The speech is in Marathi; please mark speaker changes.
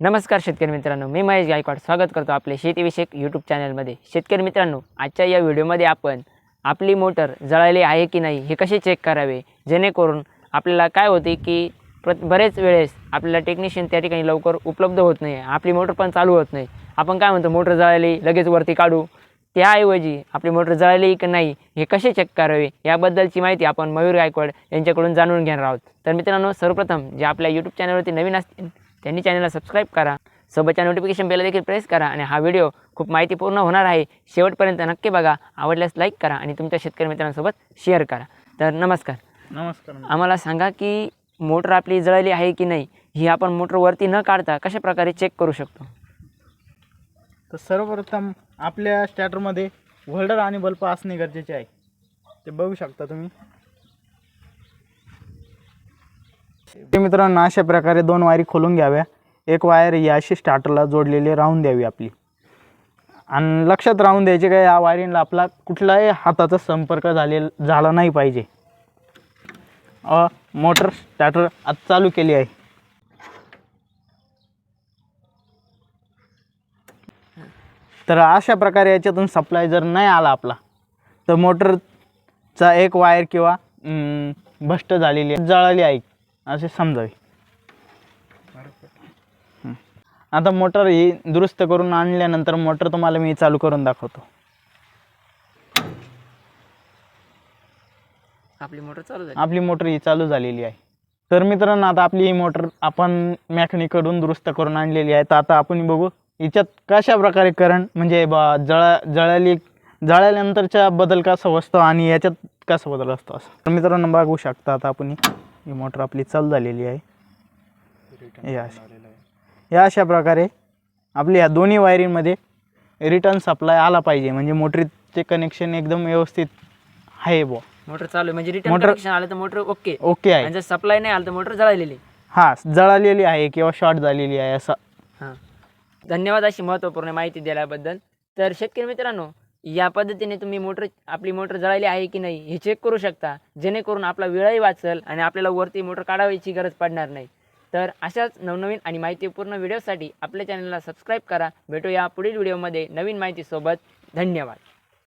Speaker 1: नमस्कार शेतकरी मित्रांनो मी महेश गायकवाड. स्वागत करतो आपले शेतीविषयक यूट्यूब चॅनलमध्ये शेतकरी मित्रांनो आजच्या या व्हिडिओमध्ये आपण आपली मोटर जळाली आहे की नाही हे कसे चेक करावे? जेणेकरून आपल्याला काय होते की प्र बरेच वेळेस आपल्याला टेक्निशियन त्या ठिकाणी लवकर उपलब्ध होत नाही आपली मोटर पण चालू होत नाही. आपण काय म्हणतो मोटर जळाली लगेच वरती काढू. त्याऐवजी आपली मोटर जळाली की नाही हे कसे चेक करावे याबद्दलची माहिती आपण मयूर गायकवाड यांच्याकडून जाणून घेणार आहोत. तर मित्रांनो सर्वप्रथम जे आपल्या यूट्यूब चॅनलवरती नवीन असतील त्यांनी चॅनलला सबस्क्राईब करा. सोबतच्या नोटिफिकेशन बेल देखील प्रेस करा आणि हा व्हिडिओ खूप माहितीपूर्ण होणार आहे. शेवटपर्यंत नक्की बघा. आवडल्यास लाईक करा आणि तुमच्या शेतकरी मित्रांसोबत शेअर करा. तर नमस्कार.
Speaker 2: नमस्कार
Speaker 1: आम्हाला सांगा की मोटर आपली जळाली आहे की नाही? ही आपण मोटर वरती न काढता कशा प्रकारे चेक करू शकतो?
Speaker 2: तर सर्वप्रथम आपल्या स्टॅटरमध्ये होल्डर आणि बल्ब असणे गरजेचे आहे. ते बघू शकता तुम्ही ते मित्रांनो अशा प्रकारे दोन वायरी खोलून घ्याव्या. एक वायर ही अशी स्टार्टरला जोडलेली राहून द्यावी आपली. आणि लक्षात राहून द्यायचे काय या वायरिंगला आपला कुठलाही हाताचा संपर्क झाले झाला नाही पाहिजे. मोटर स्टार्टर आता चालू केली आहे. तर अशा प्रकारे याच्यातून सप्लाय जर नाही आला आपला तर मोटरचा एक वायर किंवा भष्ट झालेली आहे, जळाली आहे. असे समजावे. आता मोटर ही दुरुस्त करून आणल्यानंतर मोटर तुम्हाला मी चालू करून दाखवतो.
Speaker 1: आपली मोटर चालू झाली.
Speaker 2: आपली मोटर ही चालू झालेली आहे. तर मित्रांनो आता आपली ही मोटर आपण मॅकॅनिकडून दुरुस्त करून आणलेली आहे. तर आता आपण बघू हिच्यात कशा प्रकारे करंट म्हणजे बा जळा जळाली जळाल्यानंतरच्या बदल कसा असतो आणि याच्यात कसा बदल असतो असं. तर मित्रांनो बघू शकता आता आपण. ही- मोटर आपली चालू झालेली आहे. हे या अशा प्रकारे आपली या दोन्ही वायरींमध्ये रिटर्न सप्लाय आला पाहिजे. म्हणजे मोटरीचे कनेक्शन एकदम व्यवस्थित आहे बुवा.
Speaker 1: मोटर चालू आहे. म्हणजे रिटर्न
Speaker 2: मोटर-
Speaker 1: कनेक्शन आलं तर मोटर ओके
Speaker 2: ओके आहे.
Speaker 1: आणि जर सप्लाय नाही आलं तर मोटर जळालेली
Speaker 2: हां जळालेली आहे किंवा शॉर्ट झालेली आहे असं.
Speaker 1: हां. धन्यवाद अशी महत्त्वपूर्ण माहिती दिल्याबद्दल. तर शेतकरी मित्रांनो या पद्धतीने तुम्ही मोटर आपली मोटर जळाली आहे की नाही हे चेक करू शकता. जेणेकरून आपला वेळही वाचेल आणि आपल्याला वरती मोटर काढायची गरज पडणार नाही. तर अशाच नवनवीन आणि माहितीपूर्ण व्हिडिओसाठी आपल्या चॅनलला सबस्क्राईब करा. भेटूया पुढील व्हिडिओमध्ये नवीन माहितीसोबत. धन्यवाद.